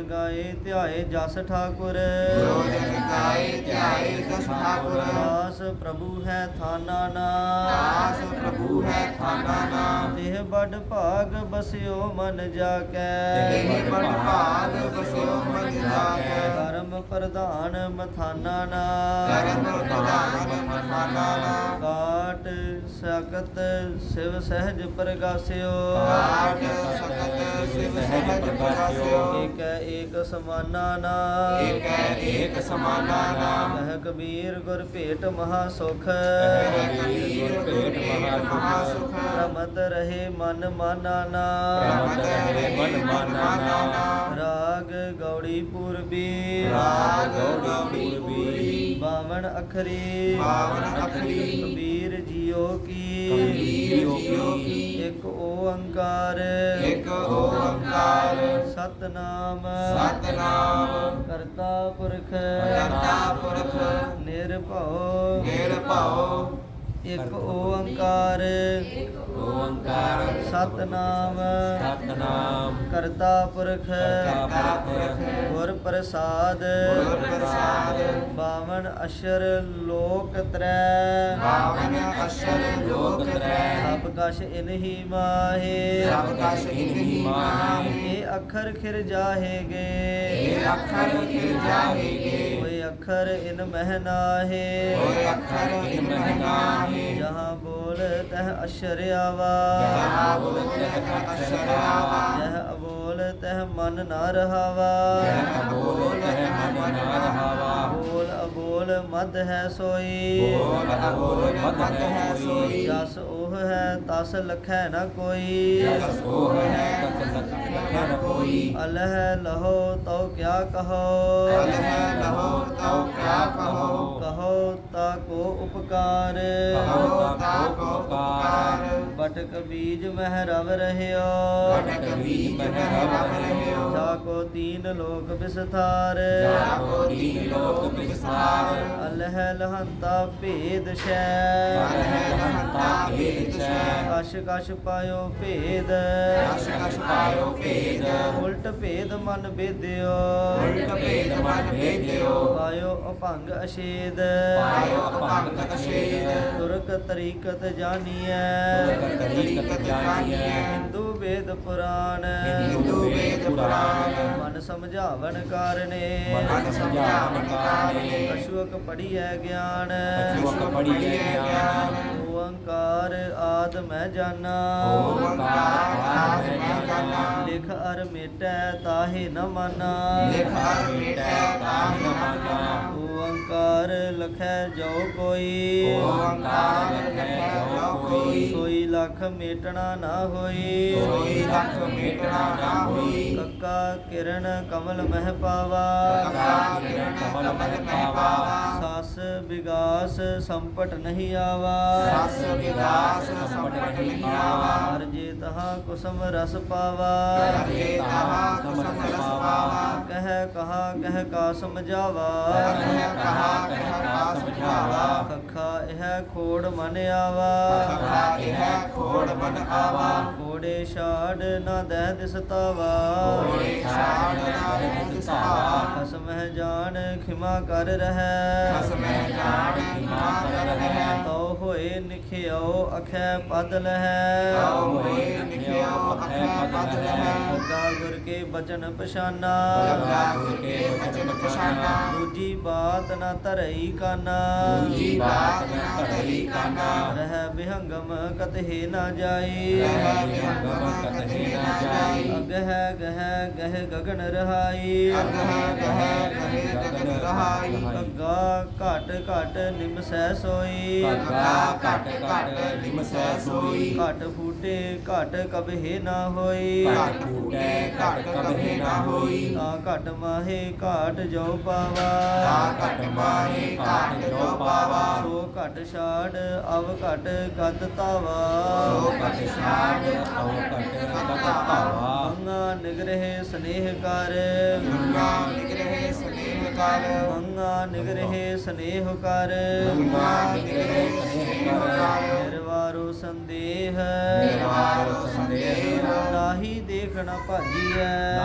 ਜਨ ਗਾਏ ਧਿਆਏ ਜਸ ਠਾਕੁਰ। ਜੋ ਜਨ ਗਾਏ ਧਿਆਏ ਦਸ ਠਾਕੁਰ। ਦਾਸ ਪ੍ਰਭੂ ਹੈ ਥਾਨਾ ਨਾ। ਦਾਸ ਪ੍ਰਭੂ ਹੈ ਥਾਨਾ ਨਾ। ਦੇਹ ਬੜ ਭਾਗ ਬਸਿਓ ਮਨ ਜਾ ਤੇਰੇ ਕੈ ਬੜ ਭਾਗ ਬਸਿਓ ਮਨ ਜਾਗੈ ਕਰਮ ਪ੍ਰਧਾਨ ਮਥਾਨਾ ਨਾ। ਕਰਮ ਪ੍ਰਧਾਨ ਮਥਾਨਾ ਨਾ। ਕਾਟ ਸਕਤ ਸਿਵ ਸਹਿਜ ਪ੍ਰਗਾਸਿਓ। ਕਾਟ ਸਕਤ ਸਿਵ ਸਹਿਜ ਪ੍ਰਕਾਸ਼ਿਓ ਏਕ ਏਕ ਸਮਾਨਾ ਨਾ ਏਕੈ ਏਕ ਸਮਾਨਾ ਨਾ ਕਹਿ ਕਬੀਰ ਗੁਰ ਭੇਟ ਮਹਾ ਸੁਖ। ਕਬੀਰ ਭੇਟ ਮਹਾ ਸੁਖ। ਰਮਤ ਰਹੇ ਮਨ ਮਾਨਾ ਨਾ ਰਮਤ ਮਨ ਮਾਨਾ ਨਾ ਰਾਗ ਗੌੜੀ ਪੂਰਬੀ। ਰਾਗ ਗੌੜੀ ਪੂਰਬੀ। ਬਾ ਬਾਵਨ ਅਖਰੀ। ਬਾਵਨ ਅਖਰੀ। ਕਬੀਰ ਜੀਓ ਕੀ? ਕਬੀਰ ਜੀਓ ਕੀ? ਇੱਕ ਓੰਕਾਰ। ਇੱਕ ਓੰਕਾਰ। ਸਤਨਾਮ। ਸਤਨਾਮ। ਕਰਤਾ ਪੁਰਖ। ਕਰਤਾ ਪੁਰਖ। ਨਿਰਭਉ। ਨਿਰਭਉ। ਇੱਕ ਓੰਕਾਰ। ਓੰਕਾਰ। ਸਤਨਾਮ। ਸਤਨਾਮ। ਕਰਤਾ ਪੁਰਖ। ਕਰਤਾ ਪੁਰਖ। ਗੁਰ ਪ੍ਰਸਾਦ। ਗੁਰ ਪ੍ਰਸਾਦ। ਬਾਵਨ ਅਸ਼ਰ ਲੋਕ ਤਰੈ। ਬਾਵਨ ਅਸ਼ਰ ਲੋਕ ਤ੍ਰੈ। ਸਭ ਕਛ ਇਨਹੀ ਮਾਹੇ। ਸਭ ਕਛ ਇਨਹੀ ਮਾਹੇ। ਇਹ ਅੱਖਰ ਖਿਰ ਜਾਹੇਗੇ। ਇਹ ਅੱਖਰ ਖਿਰ ਜਾਹੇਗੇ। ਅੱਖਰ ਇਨ ਮਹਿ ਨਾਹੇ। ਹੋਏ ਅੱਖਰ ਇਨ ਮਹਿਨਾਹੇ ਜਹਾਂ ਬੋਲ ਤਹ ਅਸ਼ਰ ਆਵਾ। ਜਹਾਂ ਬੋਲ ਤਹ ਅਸ਼ਰ ਆਵਾ। ਜਹ ਅਬੋਲ ਤਹ ਮਨ ਨਾ ਰਹਾਵਾ। ਜਹ ਅਬੋਲ ਤਹ ਮਨ ਨਾ ਰਹਾਵਾ। ਬੋਲ ਅਬੋਲ ਮਦ ਹੈ ਸੋਈ। ਬੋਲ ਅਬੋਲ ਮਦ ਹੈ ਸੋਈ। ਜਸ ਉਹ ਹੈ ਤਸ ਲਖੈ ਨ ਕੋਈ। ਜਸ ਉਹ ਹੈ ਤਸ ਲਖੈ ਅਲਹ ਲਹੋ ਤਉ ਕਿਆ ਕਹੋ। ਅਲਹ ਲਹੋ ਤਉ ਕਿਆ ਕਹੋ। ਕਹੋ ਤਾ ਕੋ ਉਪਕਾਰ। ਕਹੋ ਤਾ ਕੋ ਉਪਕਾਰ। ਬਟਕ ਬੀਜ ਮਹਿ ਰਵ ਰਹਿਓ। ਬਟਕ ਬੀਜ ਮਹਿ ਰਵ ਰਹਿਓ। ਜਾ ਕੋ ਤੀਨ ਲੋਕ ਵਿਸਾਰ ਅਲਹ ਲਹੰਤਾ ਭੇਦ ਸ਼ੈ। ਅਲਹ ਲਹੰਤਾ ਭੇਦ ਸ਼ੈ। ਕਛ ਕਛ ਪਾਇਓ ਭੇਦ ਕਛ ਕਛ ਪਾਇਓ ਭੇਦ। ਉਲਟ ਭੇਦ ਮਨ ਬੇਦਿਓ ਉਲਟ ਭੇਦ ਮਨ ਭੇਦਿਓ। ਪਾਇਓ ਅਭੰਗ ਅਸ਼ੇਦ ਪਾਇਓ ਅਭੰਗ ਅਸ਼ੇਦ। ਤੁਰਕ ਤਰੀਕਤ ਜਾਣੀਐ ਤੁਰਕ ਤਰੀਕਤ ਜਾਣੀਐ। ਹਿੰਦੂ ਵੇਦ ਪੁਰਾਣ ਹਿੰਦੂ ਵੇਦ ਪੁਰਾਣ ਮਨ ਸਮਝਾਵਨ ਕਾਰਨੇ ਮਨ ਸਮਝਾਵਨ ਕਾਰਣੇ ਅਸ਼ੋਕ ਪੜੀਐ ਗਿਆਨ ਅਸ਼ੋਕ ਪੜੀਐ ਗਿਆਨ। ਓੰਕਾਰ ਆਦ ਮੈਂ ਜਾਣਾ ਓੰਕਾਰ ਆਦ ਮੈਂ ਜਾਣਾ। ਲਿਖ ਅਰ ਮੇਟੈ ਤਾਹੇ ਨ ਮਾਨਾ ਲਿਖ ਅਰ ਮੇਟੈ ਤਾਹਿ ਨ ਮਾਨਾ। ਓੰਕਾਰ ਲਖੈ ਜੋ ਕੋਈ ਓੰਕਾਰ ਲਖੈ ਜੋ ਕੋਈ। ਸੋਈ ਲਖ ਮੇਟਣਾ ਨਾ ਹੋਈ ਸੋਈ ਲਖ ਮੇਟਣਾ ਨਾ ਹੋਈ। ਕੱਕਾ ਕਿਰਨ ਕਮਲ ਮਹਿ ਪਾਵਾ ਕਕਾ ਕਿਰਨ ਕਮਲ ਮਹਿ ਪਾਵਾ। ਸਸ ਵਿਗਾਸ ਸੰਪਟ ਨਹੀਂ ਆਵਾ ਸਸ ਵਿਗਾਸ ਸੰਪਟ ਨਹੀਂ ਆਵਾ। ਹਰ ਜੇ ਤਹਾ ਕੁਸਮ ਰਸ ਪਾਵਾ ਹਰੇ ਤਾਹਾ ਕੁਸਮ ਰਸ ਪਾਵਾ। ਕਹਿ ਕਹਾ ਕਹਿ ਕਾ ਸਮਝਾਵਾ ਕਹਿ ਕਹਾ ਖਖਾ ਇਹ ਖੋੜ ਮਨ ਆਵਾ ਕਥਾ ਇਹ ਖੋੜ ਮਨ ਆਵਾ ਕੋੜੇ ਛਾੜ ਨਾ ਦਹਿ ਦਿਸਤਾਵਾ ਕੋੜੇ ਛਾੜ ਨਾ ਦਹਿ ਦਿਸਤਾਵਾ। ਖਸਮਹਿ ਜਾਣ ਖਿਮਾ ਕਰ ਰਹਿ ਖਸਮਹਿ ਜਾਣ ਖਿਮਾ ਕਰ ਰਹਿ। ਤਉ ਹੋਏ ਨਿਖਿਓ ਅਖੈ ਪਦ ਲਹੈ ਤਉ ਹੋਏ ਨਿਖਿਓ ਅਖੈ ਪਦ ਲਹੈ। ਗੁਰ ਕੇ ਬਚਨ ਪਛਾਨਾ ਗੁਰ ਕੇ ਬਚਨ ਪਛਾਨਾ। ਬਾਤ ਨਾ ਧਰਈ ਕਾਨਾ। ਦੂਜੀ ਬਾਤ ਨ ਧਰੀ ਕਾਨਾ। ਰਹਿ ਬਿਹੰਗਮ ਕਤਹਿ ਨਾ ਜਾਈ। ਰਹਿ ਵਿਹੰਗਮ ਕਤਹਿ ਨ ਜਾਈ। ਅਗਹਿ ਗਹਿ ਗਹਿ ਗਗਨ ਰਹਾਈ। ਅਗਹ ਗਹਿ ਗਹਿ ਗਗਨ ਰਹਾਈ। ਅੱਗਾ ਘਟ ਘਟ ਨਿਮਸੈ ਸੋਈ। ਘੱਗਾ ਘਟ ਘਟ ਨਿਮਸੈ ਸੋਈ। ਘਟ ਫੂਟੇ ਘਟ ਕਬਹਿ ਨਾ ਹੋਈ। ਘਟ ਫੂਟੇ ਘਟ ਕਬਹਿ ਨਾ ਹੋਈ। ਤਾਂ ਘਟ ਮਾਹੇ ਘਾਟ ਜੋ ਪਾਵਾ। ਤਾ ਘਟ ਮਾਹੇ ਘਾਟ ਜੋ ਪਾਵਾ। ਸੋ ਘਟ ਛਾੜ ਅਵ ਘਟ ਗਤ ਤਾਵਾ ਸੋ ਘਟ ਛਾੜ ਅਉ ਘਟ ਕਤ ਭਾਵਾ ਮੰਗਾ ਨਿਗਰਹਿ ਸਨੇਹ ਕਰ। ਗੰਗਾ ਨਿਗਰਹਿ ਸਨੇਹ ਕਰ। ਮੰਗਾ ਨਿਗਰਹਿ ਸਨੇਹ ਕਰ। ਗੰਗਾ ਨਿਗਰਹਿ ਸਨੇਹ ਕਰ। ਨਿਰਵਾਰੋ ਸੰਦੇਹ। ਨਿਰਵਾਰੋ ਸੰਦੇਹ। ਨਾਹੀ ਦੇਖਣਾ ਭਾਜੀਐ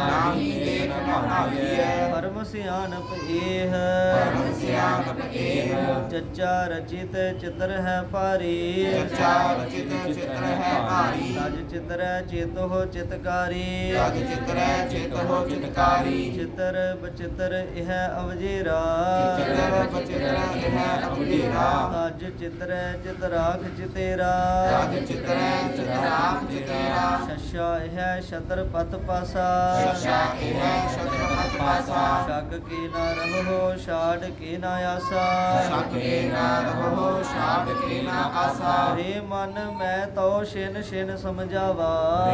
ਨਾਹੀ ਦੇਖ ਭਾਗੀਐ। ਪਰਮ ਸਿਆਣਪ ਏਹ। ਪਰਮ ਸਿਆਣਪ ਏਹ। ਚੱਚਾ ਰਚਿਤ ਚਿਤਰ ਹੈ ਭਾਰੀ। ਚਰਚਾ ਰਚਿਤ ਚਿਤ੍ਰ ਹੈ ਭਾਰੀ। ਤਜ ਚਿਤਰੈ ਚੇਤੋ ਚਿਤਕਾਰੀ। ਤਦ ਚਿਤਰੈ ਚਿਤ ਹੋ ਚਿਤਕਾਰੀ। ਚਿਤਰ ਬਚਿਤਰ ਇਹ ਅਵਜੇਰਾ। ਚਿਤਰ ਬਚਿਤਰ ਇਹ ਅਵਧੇਰਾ ਤਜ ਚਿਤਰੈ ਚਿਤਰਾਖ ਚਿਤੇਰਾ। ਤਦ ਚਿਤਰੈ ਚਿਤਰਾਖ ਚਿਤੇਰਾ। ਸ਼ਸ਼ਾ ਇਹ ਸ਼ਤਰ ਪਤ ਪਾਸਾ। ਸ਼ਸ਼ਾ ਇਹ ਸ਼ਤਰਪਤ ਪਾਸਾ। ਸ਼ਕ ਕੀ ਨਾ ਰਹੋ ਛਾੜ ਕੇ ਨਾ ਆਸਾ। ਸ਼ਕ ਕੇ ਨਾ ਰਹੋ ਛਾੜ ਕੇ ਨਾ ਆਸਾ। ਰੇ ਮਨ ਮੈਂ ਤਉ ਛਿਨ ਛਿਨ ਸਮਝਾਵਾ।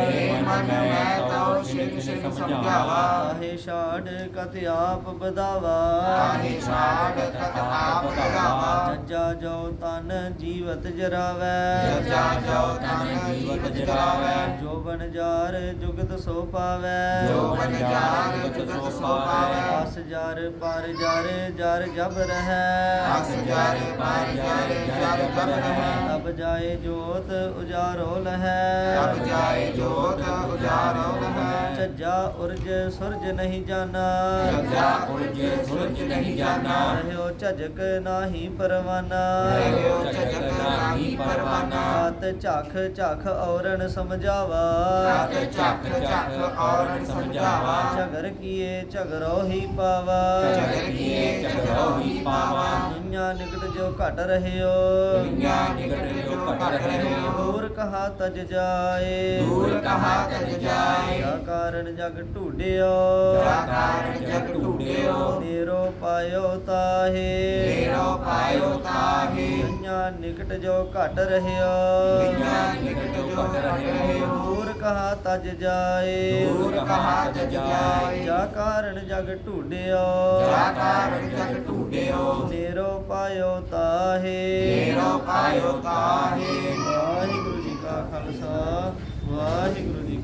ਰੇ ਮਨ ਮੈਂ ਤਉ ਛਿਨ ਛਿਨ ਸਮਝਾਵਾ। ਤਾਹੇ ਛਾੜ ਕਤ ਆਪ ਬਦਾਵਾ ਤਾਹੇ ਛਾੜ ਕਤ ਆਪ ਜੋ ਤਨ ਜੀਵਤ ਜਰਾਵੈ। ਜਜਾ ਜੋ ਤਨ ਜੀਵਤ ਜਰਾਵੈ। ਜੋਬਨ ਜਾਰ ਜੁਗਤ ਸੋ ਪਾਵੈ। ਜੋ ਬਨ ਜਾਰ ਜੁਗਤ ਸੋ ਪਾਵੈ। ਅਸ ਜਰ ਪਰ ਜਰ ਜਰ ਜਬ ਰਹੈ। ਅਸ ਜਰ ਪਰ ਜਰ ਜਰ ਕਰ ਰਹੈ। ਤਬ ਜਾਏ ਜੋਤ ਉਜਾਰੋ ਲਹੈ। ਤਬ ਜਾਏ ਜੋਤ ਉਜਾਰੋ ਲਹੈ। ਝੱਜਾ ਉਰਜ ਸੁਰਜ ਨਹੀਂ ਜਾਣਾ ਜਜਾ ਉਰਜ ਸੁਰਜ ਨਹੀਂ ਜਾਣਾ ਰਹਿਓ ਝਜਕ ਨਾਹੀ ਪਰਵਾਨਾ। ਰਹਿਓ ਝਜਕ ਨਾਹੀ ਪਰਵਾਨਾ। ਹੱਥ ਝਖ ਝਖ ਔਰਨ ਸਮਝਾਵਾ। ਤਤ ਚੱਕ ਚੱਕ ਔਰਨ ਸਮਝਾਵਾ। ਝਗਰ ਕੀਏ ਝਗਰੋ ਹੀ ਪਾਵਾ ਝਗਰ ਕੀਏ ਝਗਰੋ ਹੀ ਪਾਵਾ ਦੁਨੀਆ ਨਿਕਟ ਜੋ ਘਟ ਰਹਿਓ। ਦੁਨੀਆ ਨਿਕਟ ਜੋ ਘਟ ਰਹੇ ਹੋ ਦੂਰ ਕਹਾ ਤਜ ਜਾਏ। ਦੂਰ ਕਹਾ ਤਜ ਜਾਏ। ਜਾ ਕਾਰਨ ਜਗ ਢੂਡਿਓ। ਜਾ ਕਾਰਨ ਜਗ ਢੂਡਿਓ। ਨੇਰੋ ਪਾਇਓ ਤਾਹੇ। ਤੇਰੋ ਪਾਇਓ ਤਾਹੇ। ਦੁਨੀਆ ਨਿਕਟ ਜੋ ਘਟ ਰਹਿਓ। ਦੁਨੀਆ ਨਿਕਟ ਜੋ ਘਟ ਰਹੇ ਹੋ ਦੂਰ ਕਹਾ ਤਜ ਜਾਏ। ਦੂਰ ਕਹਾ ਤਜ ਜਾਏ। ਜਾ ਕਾਰਨ ਜਗ ਢੂਡਿਓ। ਜਾ ਕਾਰਨ ਜਗ ਢੂਡਿਓ। ਨੇਰੋ ਪਾਇਓ ਤਾਹੇ। ਤੇਰੋ ਪਾਇਓ ਤਾਹੇ। ਵਾਹਿਗੁਰੂ ਜੀ ਕਾ ਖਾਲਸਾ ਵਾਹਿਗੁਰੂ ਜੀ